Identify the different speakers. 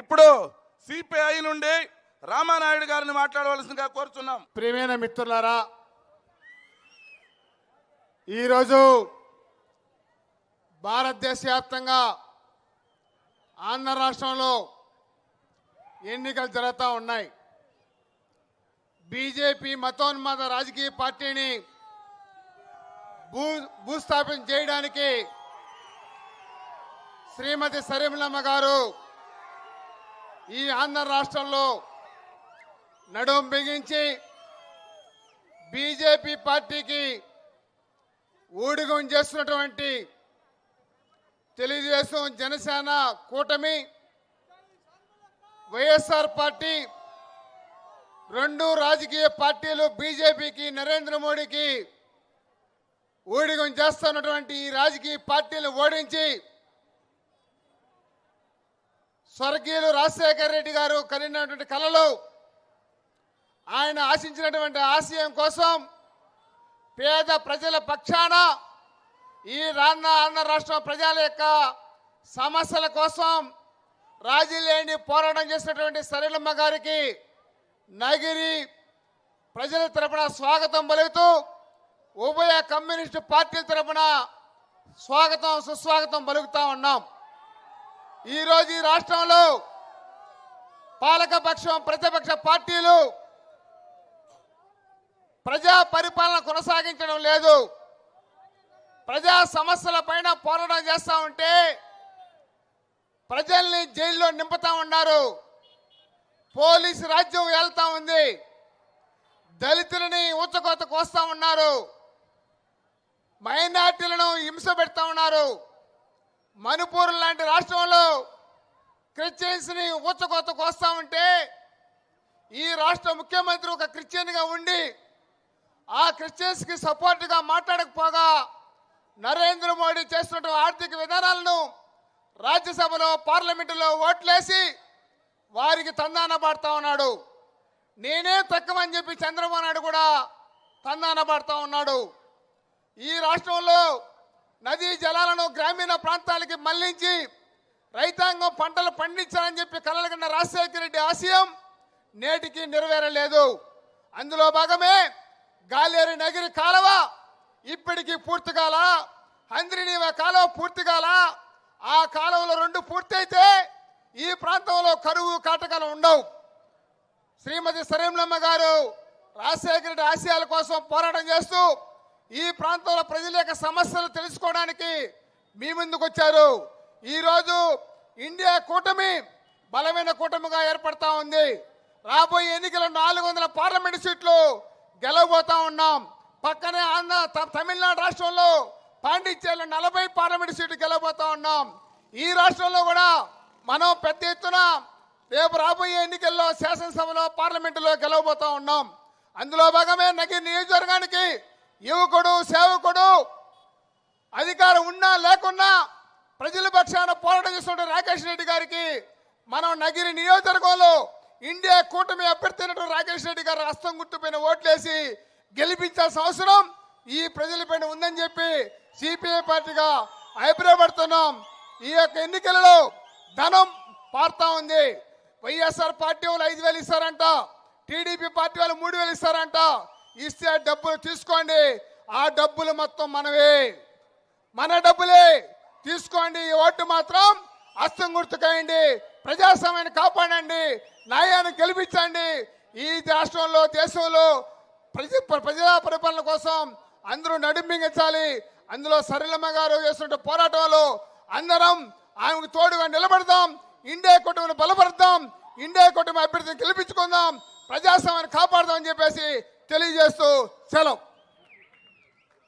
Speaker 1: ఇప్పుడు సిపిఐ నుండి రామానాయుడు గారిని మాట్లాడవలసిందిగా కోరుచున్నాం.
Speaker 2: ప్రియమైన మిత్రులారా ఈరోజు భారతదేశ వ్యాప్తంగా ఆంధ్ర రాష్ట్రంలో ఎన్నికలు జరుగుతూ ఉన్నాయి. బీజేపీ మతోన్మాద రాజకీయ పార్టీని భూ భూస్థాపన చేయడానికి శ్రీమతి సరిమలమ్మ గారు ఈ ఆంధ్ర రాష్ట్రంలో నడుం బిగించి బీజేపీ పార్టీకి ఊడిగం చేస్తున్నటువంటి తెలుగుదేశం జనసేన కూటమి వైఎస్ఆర్ పార్టీ రెండు రాజకీయ పార్టీలు బీజేపీకి నరేంద్ర మోడీకి ఊడిగం చేస్తున్నటువంటి ఈ రాజకీయ పార్టీలు ఓడించి స్వర్గీయులు రాజశేఖర రెడ్డి గారు కలిగినటువంటి కళలు ఆయన ఆశించినటువంటి ఆశయం కోసం పేద ప్రజల పక్షాన ఈ రాన్న ఆంధ్ర రాష్ట్ర ప్రజల యొక్క సమస్యల కోసం రాజీ లేని పోరాటం చేసినటువంటి సరళమ్మ గారికి నగిరి ప్రజల తరపున స్వాగతం పలుకుతూ ఉభయ కమ్యూనిస్టు పార్టీల తరపున స్వాగతం సుస్వాగతం పలుకుతా ఉన్నాం. ఈరోజు ఈ రాష్ట్రంలో పాలకపక్షం ప్రతిపక్ష పార్టీలు ప్రజా పరిపాలన కొనసాగించడం లేదు. ప్రజా సమస్యల పైన పోరాటం చేస్తూ ఉంటే ప్రజల్ని జైల్లో నింపుతా ఉన్నారు. పోలీసు రాజ్యం వెళ్తా ఉంది. దళితులని ఊచకోత కోస్తా ఉన్నారు. మైనార్టీలను హింస పెడతా ఉన్నారు. మణిపూర్ లాంటి రాష్ట్రంలో క్రిస్టియన్స్ని ని ఊచకోత కోస్తా ఉంటే ఈ రాష్ట్ర ముఖ్యమంత్రి ఒక క్రిస్టియన్గా ఉండి ఆ క్రిస్టియన్స్కి సపోర్ట్గా మాట్లాడకపోగా నరేంద్ర మోడీ చేస్తున్న ఆర్థిక విధానాలను రాజ్యసభలో పార్లమెంటులో ఓట్లేసి వారికి తందాన పాడుతూ ఉన్నాడు. నేనే తక్కువ అని చెప్పి చంద్రబాబు నాయుడు కూడా తందాన పాడుతూ ఉన్నాడు. ఈ రాష్ట్రంలో నదీ జలాలను గ్రామీణ ప్రాంతాలకి మళ్ళించి రైతాంగం పంటలు పండించాలని చెప్పి కలలగన్న రాజశేఖర రెడ్డి ఆశయం నేటికి నెరవేరలేదు. అందులో భాగమే గాలేరు నగిరి కాలువ ఇప్పటికీ పూర్తి కాల హంద్రినీవ కాలువ పూర్తి కాల ఆ కాలువలో రెండు పూర్తయితే ఈ ప్రాంతంలో కరువు కాటకాలు ఉండవు. శ్రీమతి సరేంలమ్మ గారు రాజశేఖర రెడ్డి ఆశయాల కోసం పోరాటం చేస్తూ ఈ ప్రాంతంలో ప్రజల యొక్క సమస్యలు తెలుసుకోవడానికి మీ ముందుకు వచ్చారు. ఈరోజు ఇండియా కూటమి బలమైన కూటమిగా ఏర్పడతా ఉంది. రాబోయే ఎన్నికల నాలుగు వందల పార్లమెంట్ సీట్లు గెలవబోతా ఉన్నాం. పక్కనే ఆంధ్ర తమిళనాడు రాష్ట్రంలో పాండిచ్చేరిలో నలభై పార్లమెంట్ సీట్లు గెలవబోతా ఉన్నాం. ఈ రాష్ట్రంలో కూడా మనం పెద్ద ఎత్తున రేపు రాబోయే ఎన్నికల్లో శాసనసభలో పార్లమెంటులో గెలవబోతా ఉన్నాం. అందులో భాగమే నగిరి నియోజకవర్గానికి యువకుడు సేవకుడు అధికారం ఉన్నా లేకున్నా ప్రజల పక్షాన పోరాటం చేస్తున్న రాకేష్ రెడ్డి గారికి మనం నగిరి నియోజకవర్గంలో ఇండియా కూటమి అభ్యర్థి రాకేష్ రెడ్డి గారు హస్తం గుర్తుపైన ఓట్లేసి గెలిపించాల్సిన అవసరం ఈ ప్రజలపైన ఉందని చెప్పి సిపిఐ పార్టీగా అభిప్రాయపడుతున్నాం. ఈ యొక్క ఎన్నికలలో ధనం పారుతా ఉంది. వైఎస్ఆర్ పార్టీ వాళ్ళు ఐదు వేలు ఇస్తారంట. టీడీపీ పార్టీ వాళ్ళు మూడు వేలు ఇస్తారంట. ఇస్తే డబ్బులు తీసుకోండి. ఆ డబ్బులు మొత్తం మనవే మన డబ్బులే. తీసుకోండి. ఈ ఓటు మాత్రం అస్తం గుర్తుకేయండి. ప్రజాస్వామ్యాన్ని కాపాడండి. న్యాయాన్ని గెలిపించండి. ఈ రాష్ట్రంలో దేశంలో ప్రజ ప్రజా పరిపాలన కోసం అందరూ నడుమింగించాలి అందులో సరళమ్మ గారు చేస్తున్న పోరాటంలో అందరం ఆమెకు తోడుగా నిలబడదాం. ఇండియా కూటమిని బలపడదాం ఇండియా కుటుంబ అభ్యర్థిని గెలిపించుకుందాం. ప్రజాస్వామ్యాన్ని కాపాడదాం అని చెప్పేసి తెలియజేస్తూ సెలవు.